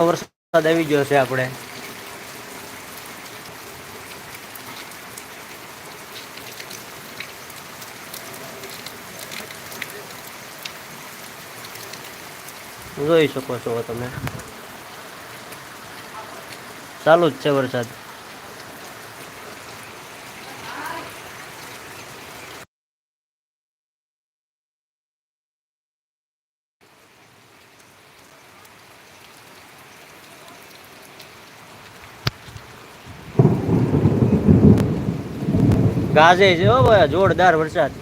વરસાદ આવી ગયો છે આપણે. જોઈ શકો છો તમે. ચાલુ જ છે વરસાદ. ગાજે છે હો ભાઈ, જોરદાર વરસાદ.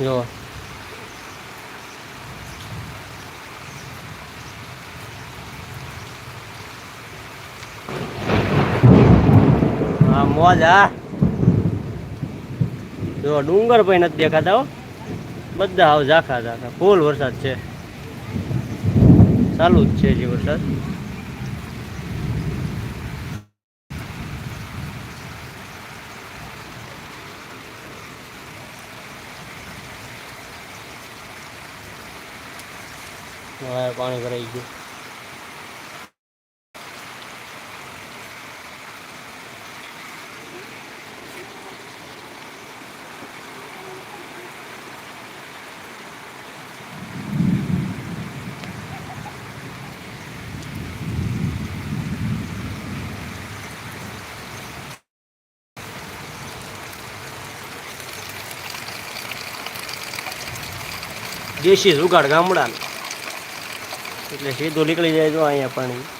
જો. મોજ, હા. જો, ડુંગર પણ નથી દેખાતા હો. બધા હાવ ઝાખા ઝાખા. ફૂલ વરસાદ છે. ચાલુ જ છે જે વરસાદ. પાણી ભરાઈ ગયું. દેશી જુગાડ ગામડાનો. એટલે સીધું નીકળી જાય જો અહીંયા પાણી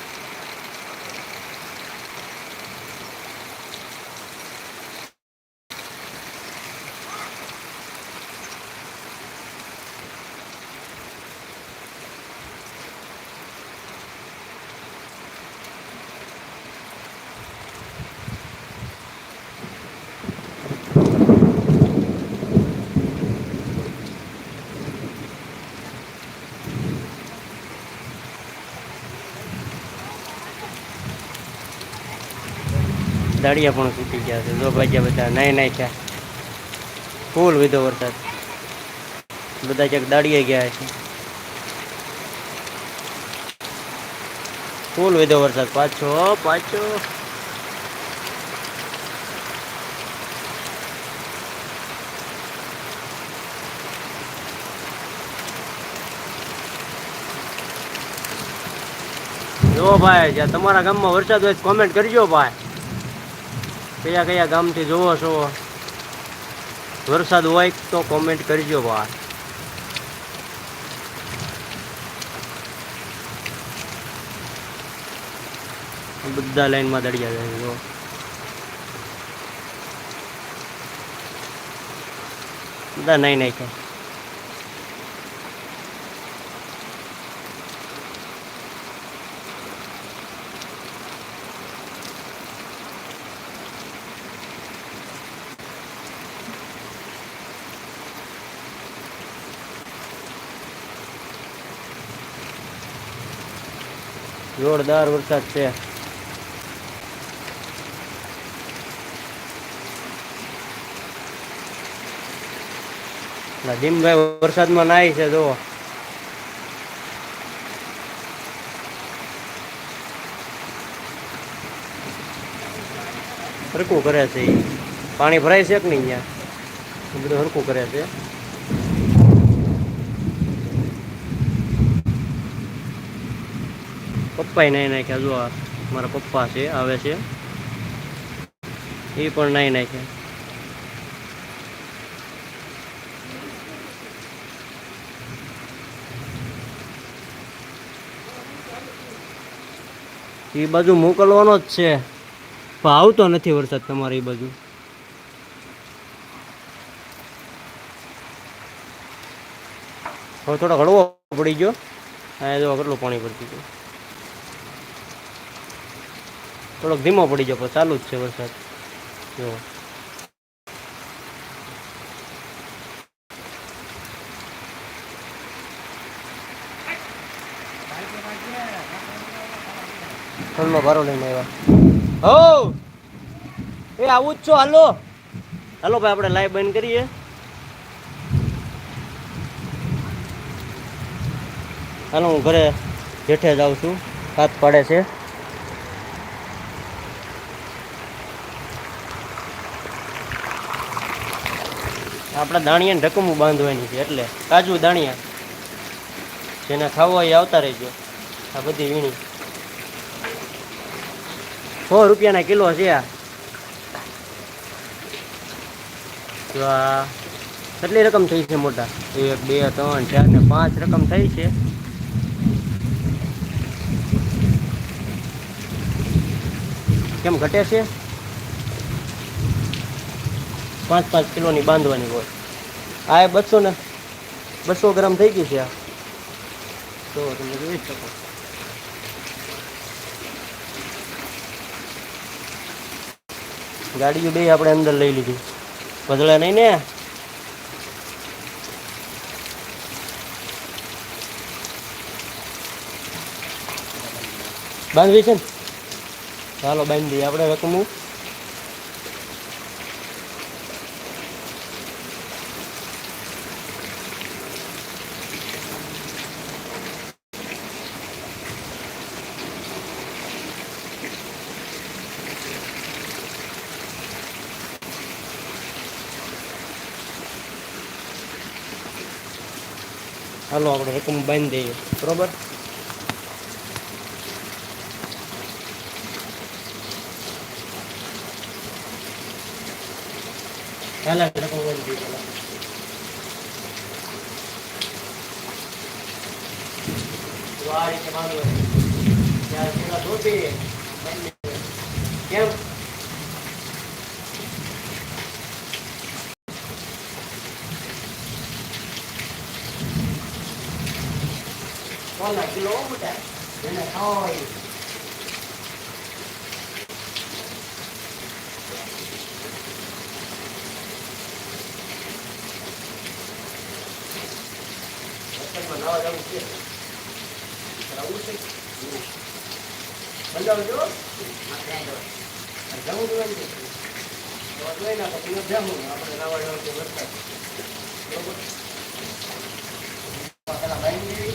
દાડિયા પણ તૂટી ગયા છે. જો ભાગ્યા બધા નાઈ નાખ્યા ફૂલ વિધો વરસાદ. બધા ક્યાંક દાડિયા ગયા છે. ફૂલ વિધો વરસાદ. પાછો પાછો. જો ભાઈ, જ્યાં તમારા ગામમાં વરસાદ હોય કોમેન્ટ કરજો ભાઈ. કયા કયા ગામથી જોવો છો? વરસાદ હોય તો કોમેન્ટ કરજો ભાઈ. બધા લાઈનમાં દડિયા જાય બધા નહીં નાખ્યા. જોરદાર વરસાદ છે. નદીમભાઈ વરસાદમાં નાય છે જો હરકું કરે છે પાણી ભરાય છે કે નહીં અહીંયા? બધું હરકું કરે છે. પપ્પાએ નાહી નાખ્યા, જો આ મારા પપ્પા છે, આવે છે. એ પણ નાહી નાખ્યા. એ બાજુ મોકલવાનો જ છે. પણ આવતો નથી વરસાદ તમારે બાજુ. હવે થોડો હળવો પડી ગયો. અહીંયા જો કેટલું પાણી પડતું હતું થોડોક ધીમો પડી ગયો, પણ ચાલુ જ છે વરસાદ. જો. ઠંડો ભારો લઈને આવ્યા. હો! આવું જ છો, હાલો. હાલો, ભાઈ, આપણે લાઈવ બંધ કરીએ. હાલો, હું ઘરે જેઠે જાઉં છું. હાથ પાડે છે. આપણા દાણિયાને ઢકમું બાંધવાની છે એટલે કાજુ દાણિયા જેને ખાવો એ આવતા રહેજો. આ બધી વીણી. સો રૂપિયાના કિલો છે આ. તો આ કેટલી રકમ થઈ છે મોટા? એક, બે, ત્રણ, ચાર ને પાંચ રકમ થઈ છે. કેમ ઘટે છે? પાંચ પાંચ કિલોની બાંધવાની હોય. આ એ બસો ને, બસો ગ્રામ થઈ ગઈ છે આ. તો તમે જોઈ શકો. ગાડીઓ બે આપણે અંદર લઈ લીધી. બદલા નહીં ને? બાંધવી છે ને? ચાલો બાંધી આપણે રકમું હાલો, આપણે રકમ બાંધી દઈએ. બરોબર? હાલ રકમ બાંધી દઈએ આ રીતે બાંધવાની. ત્યારે પેલા ધોતી બાંધી દેવાની. કેમ કોના કિલો બધા જેને ખાવા હોય એ. વરસાદમાં નાહવા જવું છે. આવું છે? હમ. બંધાવજો. આ જવું જોઈએ ને. તો જોઈ નાખો, તમે જામું. આપણે નાહવા જવું છે વરસાદ. બરોબર? પેલા બાંધી દેવી.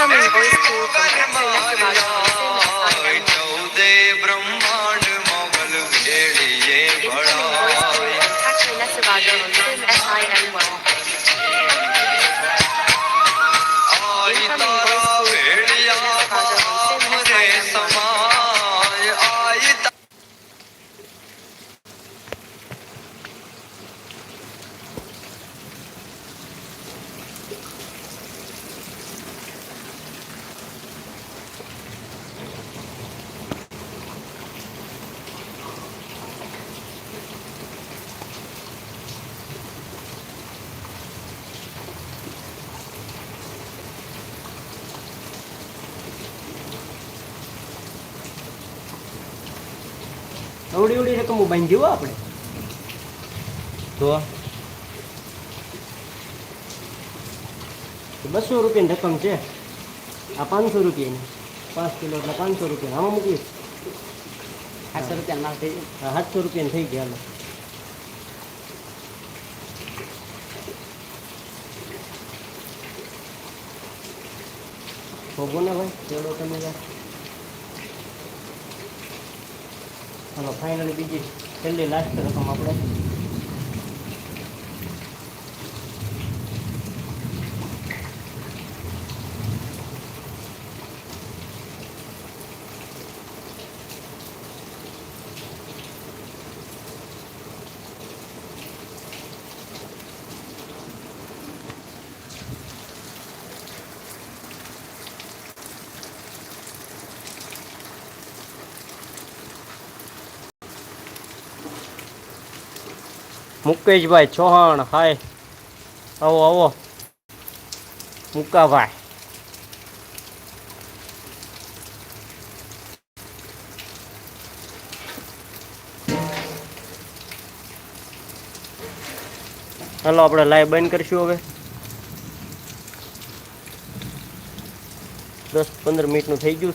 Incoming voice call from Captain SIM1. અવડી અવડી રકમો બાંધી આપણે. તો બસો રૂપિયાની રકમ છે. આ પાંચસો રૂપિયાની. પાંચ કિલો એટલે પાંચસો રૂપિયા આમાં મૂકીશ સાતસો રૂપિયા ના થઈ હા સાતસો રૂપિયાની થઈ ગયા ભોગો ને ભાઈ ચેડો તમે યાર હાલો ફાઇનલી બીજી છેલ્લી લાસ્ટ રકમ આપણે મુકેશભાઈ ચૌહાણ, હાય. આવો આવો. મુકાભાઈ. ચાલો આપણે લાઈવ બંધ કરીશું હવે. દસ પંદર મિનિટનું થઈ ગયું